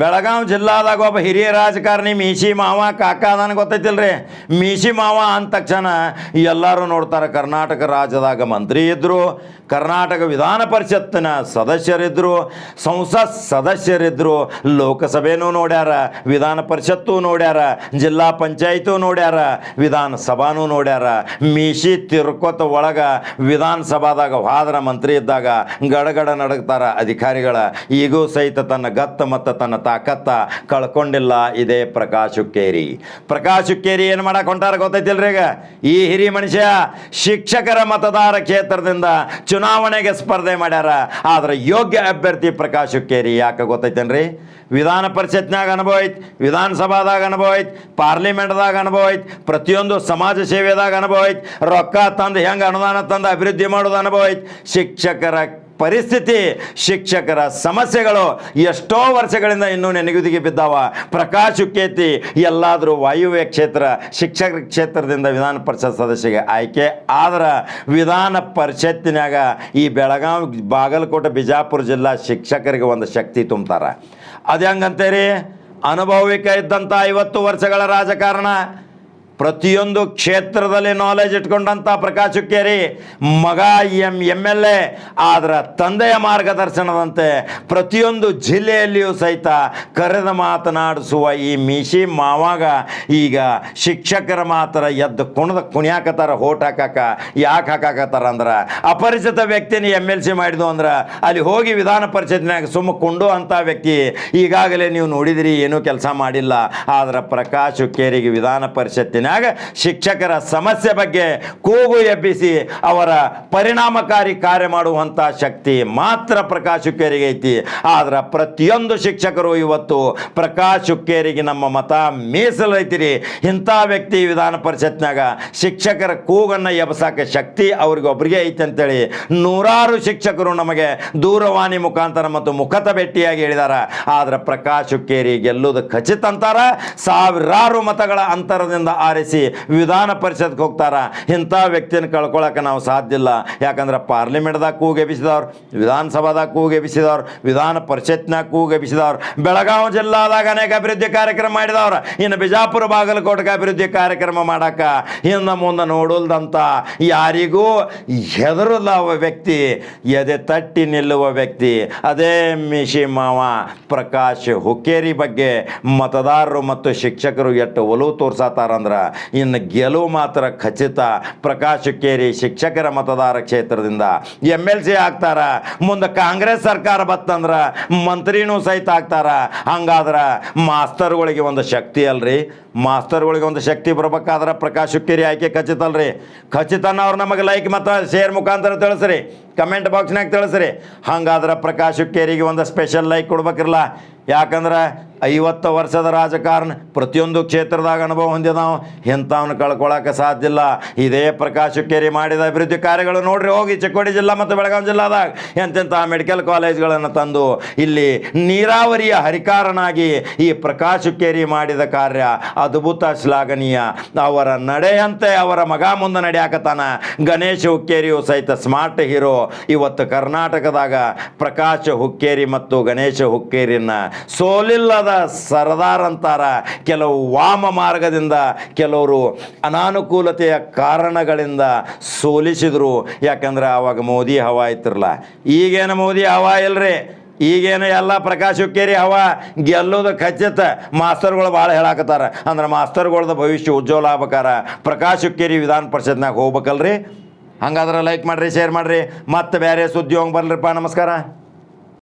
ಬೆಳಗಾವಿ ಜಿಲ್ಲಾದಾಗ ಒಬ್ಬ ಹಿರಿಯ ರಾಜಕಾರಣಿ ಮೀಸಿ ಮಾವ, ಕಾಕ ಅದಾನ ಗೊತ್ತೈತಿಲ್ರಿ? ಮೀಸಿ ಮಾವ ಅಂದ ತಕ್ಷಣ ಎಲ್ಲರೂ ನೋಡ್ತಾರೆ, ಕರ್ನಾಟಕ ರಾಜ್ಯದಾಗ ಮಂತ್ರಿ ಇದ್ದರು ಕರ್ನಾಟಕ ವಿಧಾನ ಪರಿಷತ್ತಿನ ಸದಸ್ಯರಿದ್ದರು ಸಂಸತ್ ಸದಸ್ಯರಿದ್ದರು ಲೋಕಸಭೆನೂ ನೋಡ್ಯಾರ, ವಿಧಾನ ಪರಿಷತ್ತು ನೋಡ್ಯಾರ, ಜಿಲ್ಲಾ ಪಂಚಾಯತು ನೋಡ್ಯಾರ, ವಿಧಾನಸಭಾನೂ ನೋಡ್ಯಾರ. ಮೀಸಿ ತಿರ್ಕೊತ ಒಳಗೆ ವಿಧಾನಸಭಾದಾಗ ವಾದ್ರ ಮಂತ್ರಿ ಇದ್ದಾಗ ಗಡಗಡ ನಡಗ್ತಾರ ಅಧಿಕಾರಿಗಳ, ಈಗೂ ಸಹಿತ ತನ್ನ ಗತ್ತ ಮತ್ತು ತನ್ನ ತಾಕತ್ತ ಕಳ್ಕೊಂಡಿಲ್ಲ, ಇದೇ ಪ್ರಕಾಶ್ ಹುಕ್ಕೇರಿ ಪ್ರಕಾಶ್ ಹುಕ್ಕೇರಿ ಏನು ಮಾಡಕ್ಕೆ ಹೊಂಟಾರ ಗೊತ್ತೈತಿಲ್ರಿ ಈಗ? ಈ ಹಿರಿ ಮನುಷ್ಯ ಶಿಕ್ಷಕರ ಮತದಾರ ಕ್ಷೇತ್ರದಿಂದ ಚುನಾವಣೆಗೆ ಸ್ಪರ್ಧೆ ಮಾಡ್ಯಾರ. ಆದ್ರೆ ಯೋಗ್ಯ ಅಭ್ಯರ್ಥಿ ಪ್ರಕಾಶ್ ಹುಕ್ಕೇರಿ ಯಾಕೆ ಗೊತ್ತೈತೇನ್ರಿ? ವಿಧಾನ ಪರಿಷತ್ನಾಗ ಅನುಭವ ಐತಿ, ವಿಧಾನಸಭಾದಾಗ ಅನುಭವ ಐತಿ, ಪಾರ್ಲಿಮೆಂಟ್ದಾಗ ಅನುಭವ ಐತಿ, ಪ್ರತಿಯೊಂದು ಸಮಾಜ ಸೇವೆದಾಗ ಅನುಭವ ಐತಿ, ರೊಕ್ಕ ತಂದು ಹೆಂಗೆ ಅನುದಾನ ತಂದು ಅಭಿವೃದ್ಧಿ ಮಾಡೋದು ಅನುಭವ ಐತಿ, ಶಿಕ್ಷಕರ ಪರಿಸ್ಥಿತಿ, ಶಿಕ್ಷಕರ ಸಮಸ್ಯೆಗಳು ಎಷ್ಟೋ ವರ್ಷಗಳಿಂದ ಇನ್ನೂ ನೆನಗುದಿಗೆ ಬಿದ್ದಾವ. ಪ್ರಕಾಶ್ ಉಕ್ಕೇತಿ ಎಲ್ಲಾದರೂ ವಾಯುವ್ಯ ಕ್ಷೇತ್ರ ಶಿಕ್ಷಕರ ಕ್ಷೇತ್ರದಿಂದ ವಿಧಾನ ಪರಿಷತ್ ಸದಸ್ಯಗೆ ಆಯ್ಕೆ. ಆದ್ರೆ ವಿಧಾನ ಪರಿಷತ್ತಿನಾಗ ಈ ಬೆಳಗಾವಿ, ಬಾಗಲಕೋಟೆ, ಬಿಜಾಪುರ ಜಿಲ್ಲಾ ಶಿಕ್ಷಕರಿಗೆ ಒಂದು ಶಕ್ತಿ ತುಂಬ್ತಾರೆ. ಅದು ಹೆಂಗಂತೇರಿ ಅನುಭವಿಕ ಇದ್ದಂಥ ಐವತ್ತು ವರ್ಷಗಳ ರಾಜಕಾರಣ. ಪ್ರತಿಯೊಂದು ಕ್ಷೇತ್ರದಲ್ಲಿ ನಾಲೆಜ್ ಇಟ್ಕೊಂಡಂಥ ಪ್ರಕಾಶ್ ಹುಕ್ಕೇರಿ, ಮಗ ಎಂ ಎಂ ಎಲ್ ಎ ಆದ್ರ ತಂದೆಯ ಮಾರ್ಗದರ್ಶನದಂತೆ ಪ್ರತಿಯೊಂದು ಜಿಲ್ಲೆಯಲ್ಲಿಯೂ ಸಹಿತ ಕರೆದು ಮಾತನಾಡಿಸುವ ಈ ಮೀಶಿ ಮಾವಾಗ ಈಗ ಶಿಕ್ಷಕರ ಮಾತ್ರ ಎದ್ದು ಕುಣದ ಕುಣಿಯಾಕತ್ತಾರ, ಹೋಟ್ ಹಾಕಾಕ, ಯಾಕೆ ಹಾಕಾಕತ್ತಾರ ಅಂದ್ರೆ ಅಪರಿಚಿತ ವ್ಯಕ್ತಿನ ಎಂ ಎಲ್ ಸಿ ಮಾಡಿದ್ವು ಅಂದ್ರೆ ಅಲ್ಲಿ ಹೋಗಿ ವಿಧಾನ ಪರಿಷತ್ನಾಗ ಸುಮ್ಮ ಕುಂಡು ಅಂತ ವ್ಯಕ್ತಿ ಈಗಾಗಲೇ ನೀವು ನೋಡಿದಿರಿ, ಏನೂ ಕೆಲಸ ಮಾಡಿಲ್ಲ. ಆದ್ರೆ ಪ್ರಕಾಶ್ ಹುಕ್ಕೇರಿಗೆ ವಿಧಾನ ಶಿಕ್ಷಕರ ಸಮಸ್ಯೆ ಬಗ್ಗೆ ಕೂಗು ಎಬ್ಬಿಸಿ ಅವರ ಪರಿಣಾಮಕಾರಿ ಕಾರ್ಯ ಮಾಡುವಂಥ ಶಕ್ತಿ ಮಾತ್ರ ಪ್ರಕಾಶ್ ಹುಕ್ಕೇರಿಗೆ ಐತಿ. ಆದ್ರೆ ಪ್ರತಿಯೊಂದು ಶಿಕ್ಷಕರು ಇವತ್ತು ಪ್ರಕಾಶ್ ಹುಕ್ಕೇರಿಗೆ ನಮ್ಮ ಮತ ಮೀಸಲೈತಿರಿ ಇಂಥ ವ್ಯಕ್ತಿ ವಿಧಾನ ಪರಿಷತ್ನಾಗ ಶಿಕ್ಷಕರ ಕೂಗನ್ನು ಎಬ್ಬಸಾಕ ಶಕ್ತಿ ಅವ್ರಿಗೆ ಒಬ್ರಿಗೆ ಐತೆ ಅಂತೇಳಿ ನೂರಾರು ಶಿಕ್ಷಕರು ನಮಗೆ ದೂರವಾಣಿ ಮುಖಾಂತರ ಮತ್ತು ಮುಖತ ಭೇಟಿಯಾಗಿ ಹೇಳಿದಾರ. ಆದ್ರೆ ಪ್ರಕಾಶ್ ಹುಕ್ಕೇರಿ ಗೆಲ್ಲುವುದು ಖಚಿತ ಅಂತಾರ. ಸಾವಿರಾರು ಮತಗಳ ಅಂತರದಿಂದ ಆರಿಸಿ ವಿಧಾನ ಪರಿಷತ್ಗೆ ಹೋಗ್ತಾರ, ಇಂಥ ವ್ಯಕ್ತಿನ ಕಳ್ಕೊಳಕ್ಕೆ ನಾವು ಸಾಧ್ಯ ಇಲ್ಲ. ಯಾಕಂದ್ರೆ ಪಾರ್ಲಿಮೆಂಟ್ದಾಗ ಕೂಗೆಬಿಸಿದವ್ರು ವಿಧಾನಸಭಾದಾಗ ಕೂಗೆಬಿಸಿದವ್ರು ವಿಧಾನ ಪರಿಷತ್ನಾಗ ಕೂಗೆಬಿಸಿದವ್ರು ಬೆಳಗಾವಿ ಜಿಲ್ಲಾದಾಗ ಅನೇಕ ಅಭಿವೃದ್ಧಿ ಕಾರ್ಯಕ್ರಮ ಮಾಡಿದವ್ರು. ಇನ್ನು ಬಿಜಾಪುರ ಬಾಗಲಕೋಟೆಗೆ ಅಭಿವೃದ್ಧಿ ಕಾರ್ಯಕ್ರಮ ಮಾಡಾಕ ಹಿಂದೆ ಮುಂದೆ ನೋಡಲ್ದಂತ ಯಾರಿಗೂ ಹೆದರಲ್ಲ ವ್ಯಕ್ತಿ, ಎದೆ ತಟ್ಟಿ ನಿಲ್ಲುವ ವ್ಯಕ್ತಿ, ಅದೇ ಮಿಶಿ ಮಾವ ಪ್ರಕಾಶ್ ಹುಕ್ಕೇರಿ ಬಗ್ಗೆ ಮತದಾರರು ಮತ್ತು ಶಿಕ್ಷಕರು ಎಷ್ಟು ಒಲವು ತೋರ್ಸತ್ತಾರಂದ್ರೆ ಇನ್ನು ಗೆಲುವು ಮಾತ್ರ ಖಚಿತ ಪ್ರಕಾಶ್ ಹುಕ್ಕೇರಿ ಶಿಕ್ಷಕರ ಮತದಾರ ಕ್ಷೇತ್ರದಿಂದ ಎಂ ಎಲ್ ಸಿ ಆಗ್ತಾರ, ಮುಂದೆ ಕಾಂಗ್ರೆಸ್ ಸರ್ಕಾರ ಬತ್ತಂದ್ರೆ ಮಂತ್ರಿನೂ ಸಹಿತ ಆಗ್ತಾರ. ಹಂಗಾದ್ರೆ ಮಾಸ್ತರ್ಗಳಿಗೆ ಒಂದು ಶಕ್ತಿ ಅಲ್ರಿ. ಮಾಸ್ತರ್ಗಳಿಗೆ ಒಂದು ಶಕ್ತಿ ಬರ್ಬೇಕಾದ್ರೆ ಪ್ರಕಾಶ್ ಹುಕ್ಕೇರಿ ಆಯ್ಕೆ ಖಚಿತ ಅಲ್ರಿ. ಖಚಿತನ ಅವ್ರು ನಮಗೆ ಲೈಕ್ ಮತ್ತು ಶೇರ್ ಮುಖಾಂತರ ತಿಳಿಸ್ರಿ. ಕಮೆಂಟ್ ಬಾಕ್ಸ್ನಾಗ ತಿಳಿಸ್ರಿ. ಹಂಗಾದ್ರೆ ಪ್ರಕಾಶ್ ಹುಕ್ಕೇರಿಗೆ ಒಂದು ಸ್ಪೆಷಲ್ ಲೈಕ್ ಕೊಡ್ಬೇಕಿರಲ್ಲ ಯಾಕಂದ್ರೆ ಐವತ್ತು ವರ್ಷದ ರಾಜಕಾರಣ ಪ್ರತಿಯೊಂದು ಕ್ಷೇತ್ರದಾಗ ಅನುಭವ ಹೊಂದಿದಾವ ಇಂಥವ್ನ ಕಳ್ಕೊಳ್ಳೋಕೆ ಸಾಧ್ಯ ಇಲ್ಲ. ಇದೇ ಪ್ರಕಾಶ್ ಹುಕ್ಕೇರಿ ಮಾಡಿದ ಅಭಿವೃದ್ಧಿ ಕಾರ್ಯಗಳು ನೋಡ್ರಿ ಹೋಗಿ ಚಿಕ್ಕೋಡಿ ಜಿಲ್ಲಾ ಮತ್ತು ಬೆಳಗಾವಿ ಜಿಲ್ಲಾದಾಗ. ಎಂತೆಂಥ ಮೆಡಿಕಲ್ ಕಾಲೇಜ್ಗಳನ್ನು ತಂದು ಇಲ್ಲಿ ನೀರಾವರಿಯ ಹರಿಕಾರನಾಗಿ ಈ ಪ್ರಕಾಶ್ ಹುಕ್ಕೇರಿ ಮಾಡಿದ ಕಾರ್ಯ ಅದ್ಭುತ ಶ್ಲಾಘನೀಯ. ಅವರ ನಡೆಯಂತೆ ಅವರ ಮಗ ಮುಂದೆ ನಡೆಯಾಕತ್ತಾನ. ಗಣೇಶ್ ಹುಕ್ಕೇರಿಯು ಸಹಿತ ಸ್ಮಾರ್ಟ್ ಹೀರೋ ಇವತ್ತು ಕರ್ನಾಟಕದಾಗ ಪ್ರಕಾಶ ಹುಕ್ಕೇರಿ ಮತ್ತು ಗಣೇಶ ಹುಕ್ಕೇರಿನ ಸೋಲಿಲ್ಲದ ಸರದಾರ್ ಅಂತಾರ. ಕೆಲವು ವಾಮ ಮಾರ್ಗದಿಂದ ಕೆಲವರು ಅನಾನುಕೂಲತೆಯ ಕಾರಣಗಳಿಂದ ಸೋಲಿಸಿದರು. ಯಾಕಂದ್ರೆ ಆವಾಗ ಮೋದಿ ಹವಾ ಆಯ್ತಿರಲ್ಲ ಈಗೇನು ಮೋದಿ ಹವಾ ಇಲ್ರಿ? ಈಗೇನು ಎಲ್ಲ ಪ್ರಕಾಶ ಹುಕ್ಕೇರಿ ಹವ? ಗೆಲ್ಲೋದು ಖಚಿತ. ಮಾಸ್ತರ್ಗಳು ಭಾಳ ಹೇಳಾಕತ್ತಾರ. ಅಂದ್ರೆ ಮಾಸ್ತರ್ಗಳದ ಭವಿಷ್ಯ ಉಜ್ವಲ ಆಗ್ಬೇಕಾರ. ಪ್ರಕಾಶ ಹುಕ್ಕೇರಿ ವಿಧಾನ ಪರಿಷತ್ನಾಗ ಹೋಗ್ಬೇಕಲ್ರಿ? ಹಂಗಾದ್ರೆ ಲೈಕ್ ಮಾಡಿರಿ ಶೇರ್ ಮಾಡಿರಿ. ಮತ್ತೆ ಬೇರೆ ಸುದ್ದಿ ಹೋಗಿ ಬರ್ಲಿರಪ್ಪ. ನಮಸ್ಕಾರ.